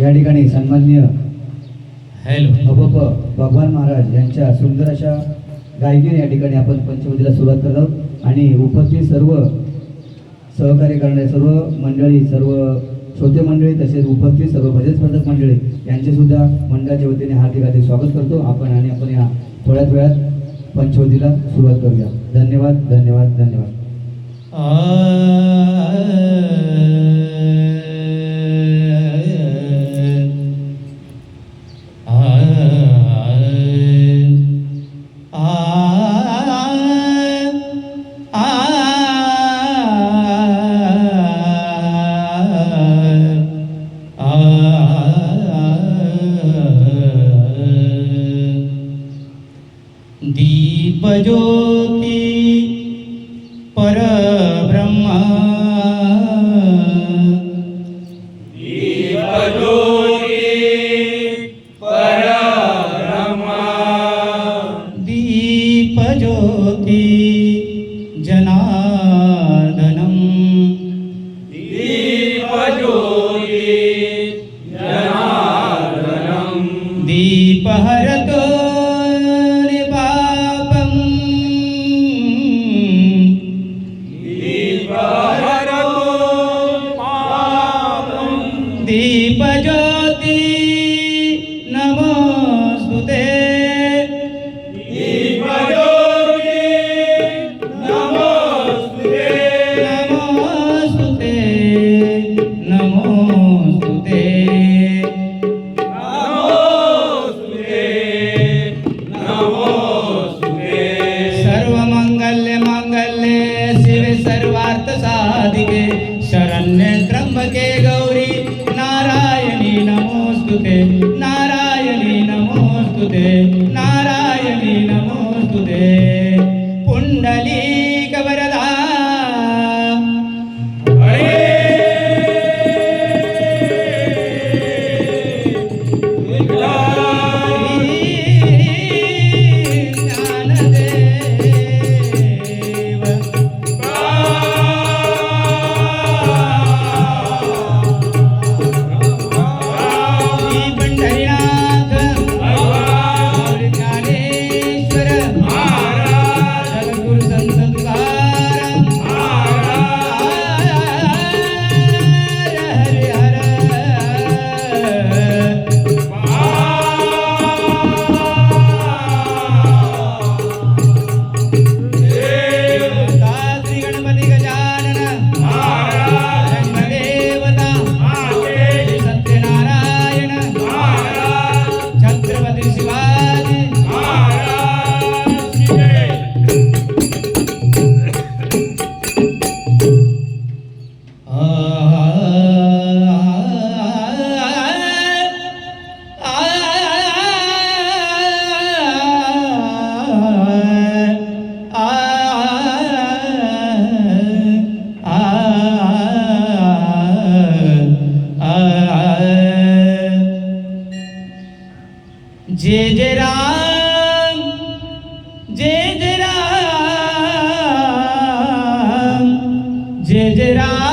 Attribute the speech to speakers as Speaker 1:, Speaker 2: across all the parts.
Speaker 1: या ठिकाणी सन्माननीय
Speaker 2: हॅलो.
Speaker 1: अबप भगवान महाराज यांच्या सुंदर अशा गायकीने या ठिकाणी आपण पंचवटीला सुरुवात करत आहोत. आणि उपस्थित सर्व सहकार्य करणारे सर्व मंडळी सर्व श्रोते मंडळी तसेच उपस्थित सर्व भजन स्पर्धक मंडळी यांचे सुद्धा मंडळाच्या वतीने हार्दिक हार्दिक स्वागत करतो. आपण आणि आपण या थोड्याच वेळात पंचवटीला सुरुवात करूया. धन्यवाद धन्यवाद धन्यवाद.
Speaker 2: জ্যোতি নিজরা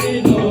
Speaker 2: Thank you.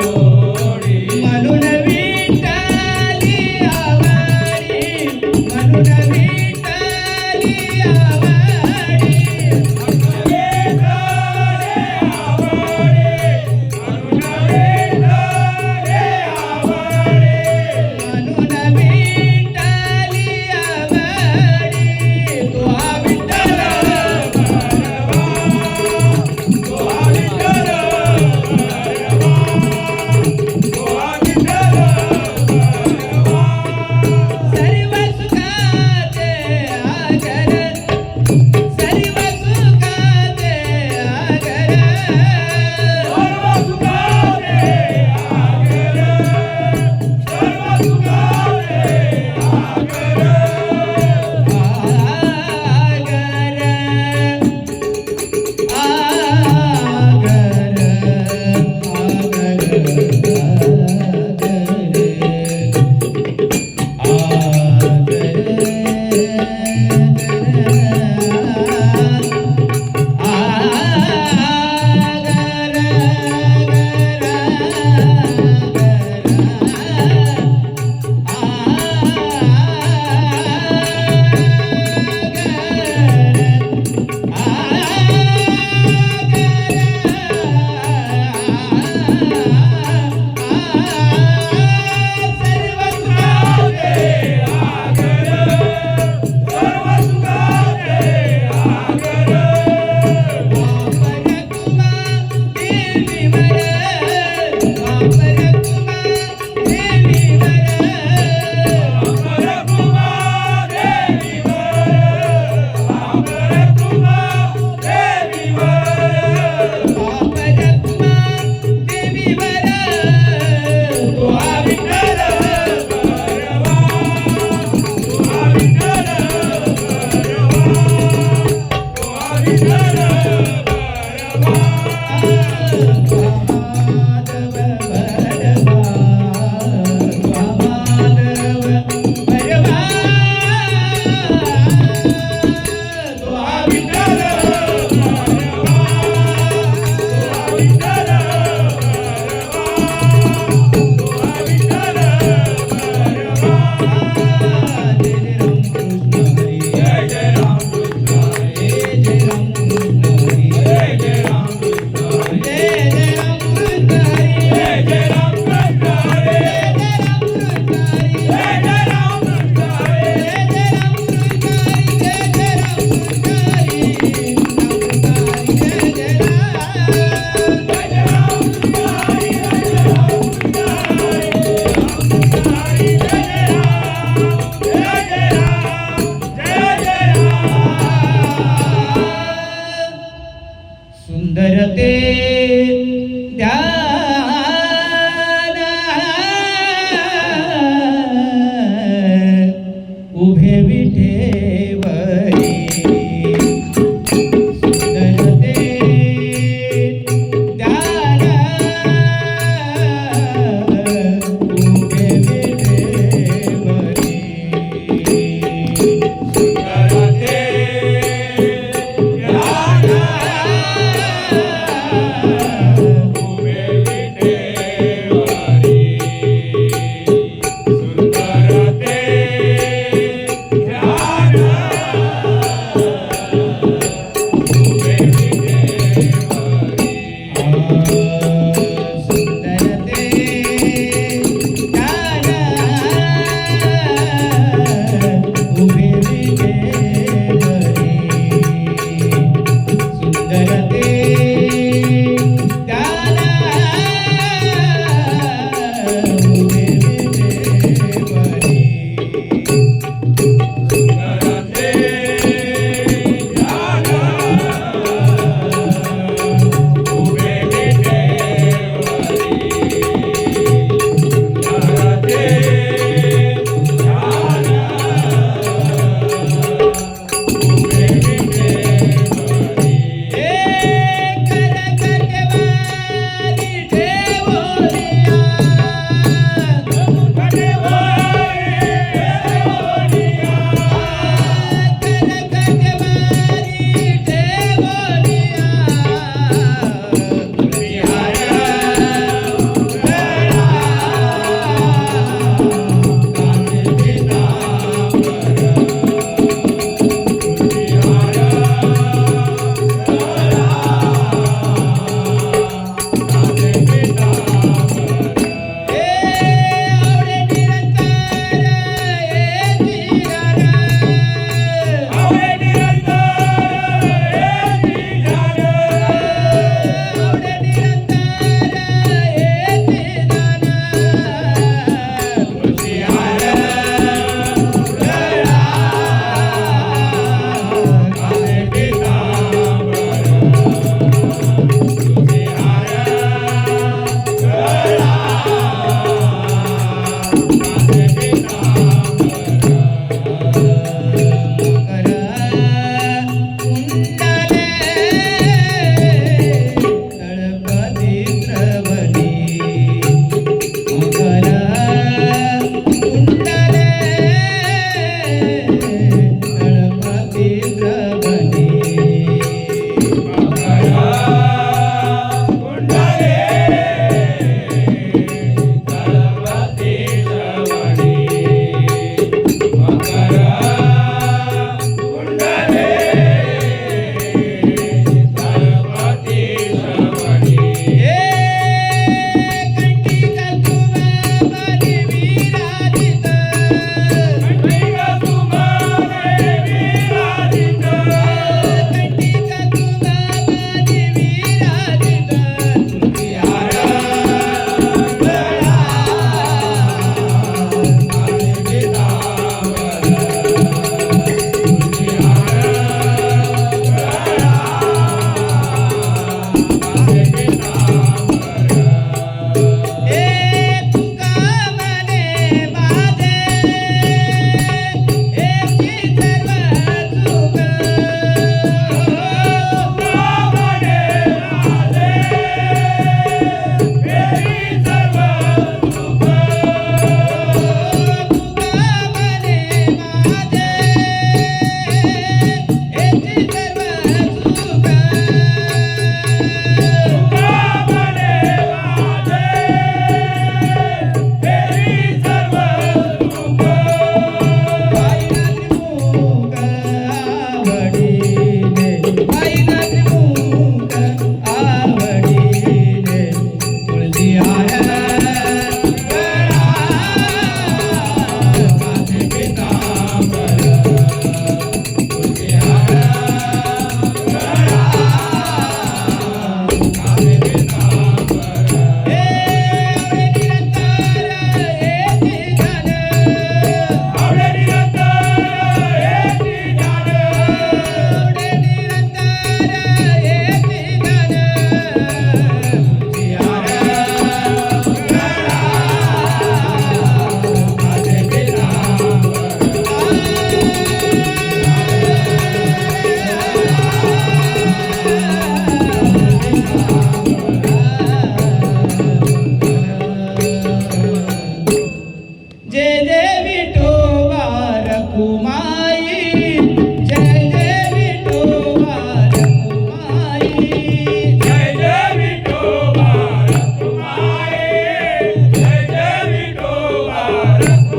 Speaker 2: Thank you.